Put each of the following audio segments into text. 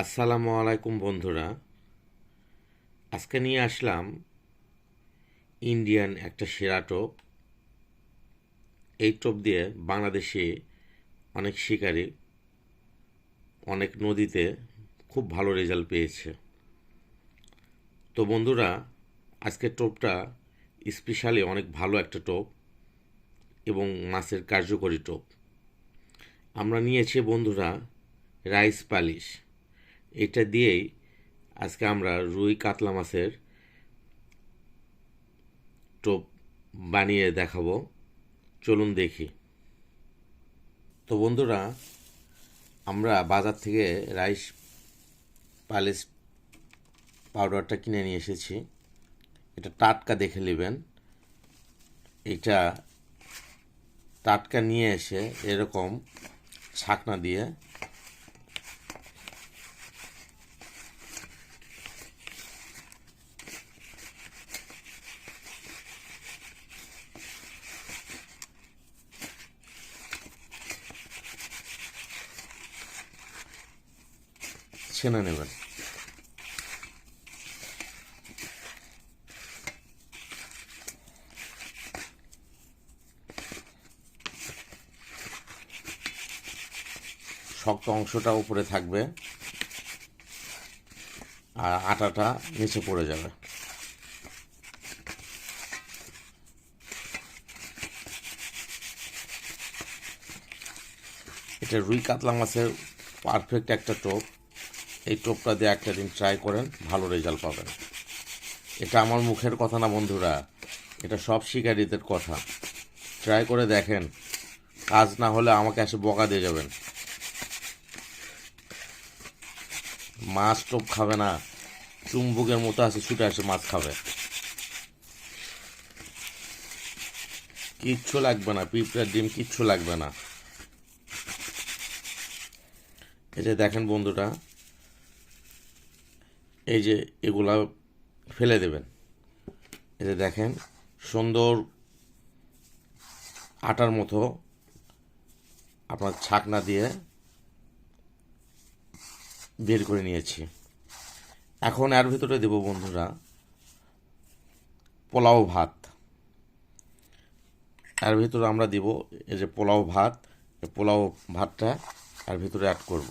আসসালামু আলাইকুম বন্ধুরা। আজকে নিয়ে আসলাম ইন্ডিয়ান একটা সেরা টোপ। এই টোপ দিয়ে বাংলাদেশে অনেক শিকারী, অনেক নদীতে খুব ভালো রেজাল্ট পেয়েছে। তো বন্ধুরা আজকের টোপটা স্পেশালি অনেক ভালো একটা টোপ এবং মাছের কার্যকরী টোপ। আমরা নিয়েছি বন্ধুরা রাইস পালিশ। এটা দিয়েই আজকে আমরা রুই কাতলা মাছের টোপ বানিয়ে দেখাবো। চলুন দেখি। তো বন্ধুরা, আমরা বাজার থেকে রাইস পালিশ পাউডারটা কিনে নিয়ে এসেছি। এটা টাটকা দেখে নেবেন। এটা টাটকা নিয়ে এসে এরকম ছাকনা দিয়ে ছেনে নেবেন। শক্ত অংশটা উপরে থাকবে আর আটাটা নিচে পড়ে যাবে। এটা রুই কাতলা মাছের পারফেক্ট একটা টোপ। এই টোপটা দিয়ে একটা দিন ট্রাই করেন, ভালো রেজাল্ট পাবেন। এটা আমার মুখের কথা না বন্ধুরা, এটা সব শিকারীদের কথা। ট্রাই করে দেখেন, কাজ না হলে আমাকে এসে বকা দিয়ে যাবেন। মাছ টোপ খাবে না, চুম্বুকের মতো আছে, ছুটে আসে, মাছ খাবে। কিচ্ছু লাগবে না, পিঁপড়ার ডিম কিচ্ছু লাগবে না। এই যে দেখেন বন্ধুটা এই যে এগুলা ফেলে দেবেন। এই যে দেখেন, সুন্দর আটার মতো আপনার ছাকনা দিয়ে বের করে নিয়েছি। এখন এর ভিতরে দেব বন্ধুরা পোলাও ভাত। এর ভিতরে আমরা দিব এই যে পোলাও ভাত পোলাও ভাতটা এর ভিতরে অ্যাড করব।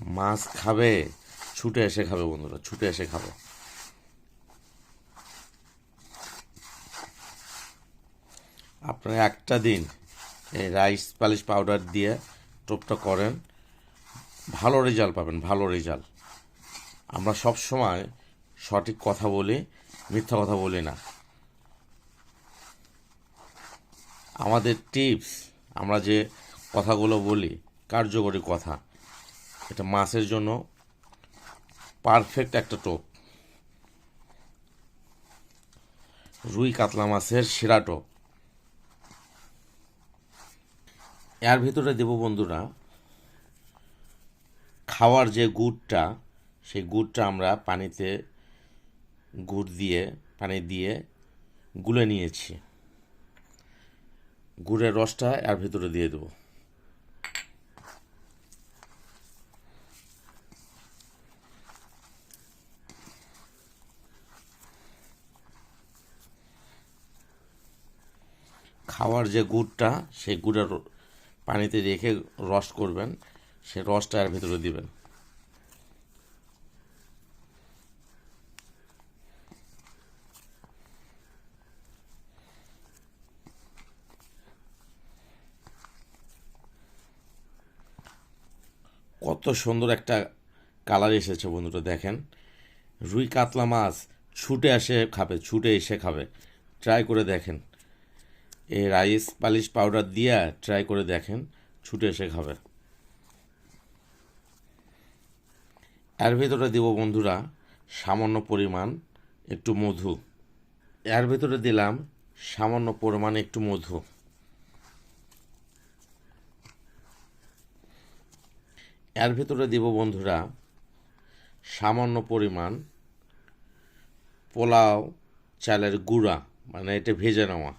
মাছ খাবে, ছুটে এসে খাবে বন্ধুরা, ছুটে এসে খাবে। আপনারা একটা দিন এই রাইস পালিশ পাউডার দিয়ে টোপটা করেন, ভালো রেজাল্ট পাবেন, ভালো রেজাল্ট। আমরা সব সময় সঠিক কথা বলি, মিথ্যা কথা বলি না। আমাদের টিপস আমরা যে কথাগুলো বলি, কার্যকরী কথা এটা মাছের জন্য পারফেক্ট একটা টোপ। রুই কাতলা মাছের সেরা টোপ। এর ভিতরে দেব বন্ধুরা, খাওয়ার যে গুড়টা, সেই গুড়টা আমরা পানিতে গুড় দিয়ে, পানি দিয়ে গুলে নিয়েছি। গুড়ের রসটা এর ভিতরে দিয়ে দেবো। খাওয়ার যে গুড়টা, সেই গুড়ের পানিতে রেখে রস করবেন। সে রসটা এর ভিতরে দিবেন। কত সুন্দর একটা কালার এসেছে বন্ধুরা, দেখেন। রুই কাতলা মাছ ছুটে আসে খাবে, ছুটে এসে খাবে। ট্রাই করে দেখেন। এই রাইস পালিশ পাউডার দিয়ে ট্রাই করে দেখেন, ছুটে এসে খাবে। এর ভিতরে দেব বন্ধুরা সামান্য পরিমাণ একটু মধু। এর ভিতরে দিলাম সামান্য পরিমাণ একটু মধু। এর ভিতরে দিব বন্ধুরা সামান্য পরিমাণ পোলাও চালের গুঁড়া মানে এটা ভেজে নেওয়া।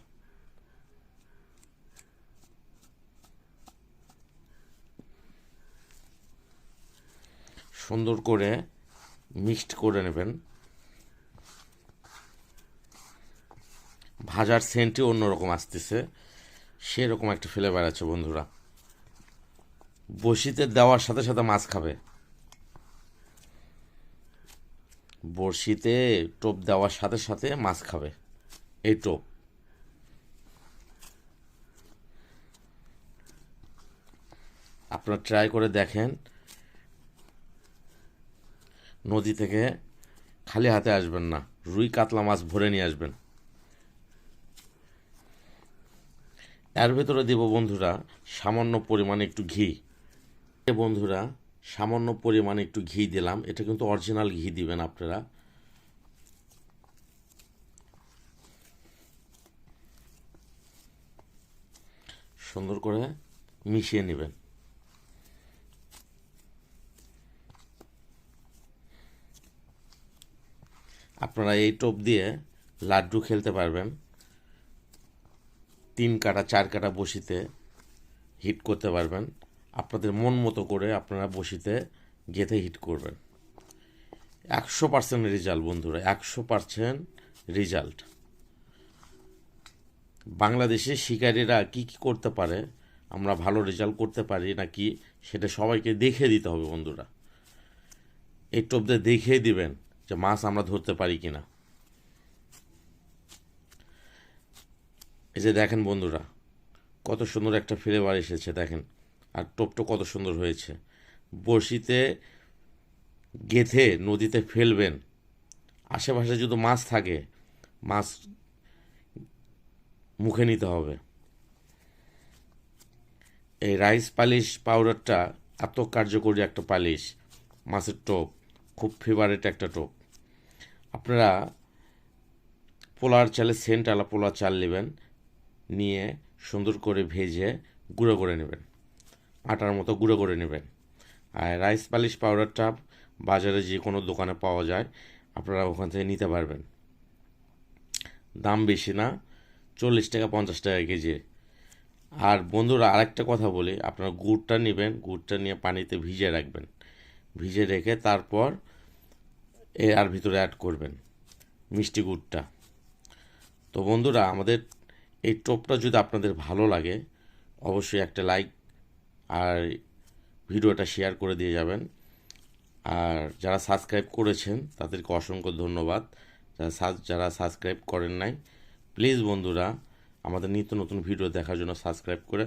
সুন্দর করে মিক্সড করে নেবেন। ভাজার সেন্টই অন্যরকম আসতেছে। সেরকম একটা ফ্লেভার আছে বন্ধুরা। বড়শিতে দেওয়ার সাথে সাথে মাছ খাবে। বড়শিতে টোপ দেওয়ার সাথে সাথে মাছ খাবে। এই টোপ। আপনারা ট্রাই করে দেখেন। নদী থেকে খালি হাতে আসবেন না। রুই কাতলা মাছ ভরে নিয়ে আসবেন। এর ভেতরে দেব বন্ধুরা, সামান্য পরিমাণে একটু ঘি। বন্ধুরা, সামান্য পরিমাণে একটু ঘি দিলাম। এটা কিন্তু অরিজিনাল ঘি দিবেন আপনারা। সুন্দর করে মিশিয়ে নেবেন। আপনারা এই টোপ দিয়ে লাড্ডু খেলতে পারবেন। তিন কাটা, চার কাটা বসিতে হিট করতে পারবেন। আপনাদের মন মতো করে আপনারা বসিতে গেঁথে হিট করবেন। একশো পার্সেন্ট রেজাল্ট বন্ধুরা, একশো পার্সেন্ট রেজাল্ট। বাংলাদেশে শিকারীরা কি কি করতে পারে, আমরা ভালো রেজাল্ট করতে পারি নাকি, সেটা সবাইকে দেখে দিতে হবে বন্ধুরা। এই টোপদের দেখিয়ে দিবেন। যে মাছ আমরা ধরতে পারি কিনা। এই যে দেখেন বন্ধুরা, কত সুন্দর একটা ফ্লেভার এসেছে, দেখেন। আর টোপটা কত সুন্দর হয়েছে। বড়শিতে গেথে নদীতে ফেলবেন। আশেপাশে যদি মাছ থাকে, মাছ মুখে নিতে হবে। এই রাইস পালিশ পাউডারটা এত কার্যকরী একটা পালিশ, মাছের টোপ, খুব ফেভারেট একটা টোপ। আপনারা পোলার চালে সেন্ট আলা পোলার চাল নেবেন, নিয়ে সুন্দর করে ভেজে গুঁড়ো করে নেবেন, আটার মতো গুঁড়ো করে নেবেন। আর রাইস পালিশ পাউডারটা বাজারে যে কোনো দোকানে পাওয়া যায়, আপনারা ওখান থেকে নিতে পারবেন। দাম বেশি না, চল্লিশ টাকা, পঞ্চাশ টাকা কেজি। আর বন্ধুরা, আরেকটা কথা বলি, আপনারা গুড়টা নেবেন, গুড়টা নিয়ে পানিতে ভিজে রাখবেন। ভিজে রেখে তারপর এ আর ভিতরে অ্যাড করবেন, মিষ্টি গুড়টা। তো বন্ধুরা, আমাদের এই টোপটা যদি আপনাদের ভালো লাগে, অবশ্যই একটা লাইক আর ভিডিওটা শেয়ার করে দিয়ে যাবেন। আর যারা সাবস্ক্রাইব করেছেন, তাদেরকে অসংখ্য ধন্যবাদ। যারা যারা সাবস্ক্রাইব করেন নাই প্লিজ বন্ধুরা, আমাদের নিত্য নতুন ভিডিও দেখার জন্য সাবস্ক্রাইব করে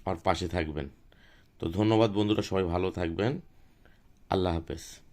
আমার পাশে থাকবেন। তো ধন্যবাদ বন্ধুরা, সবাই ভালো থাকবেন। আল্লাহ হাফেজ।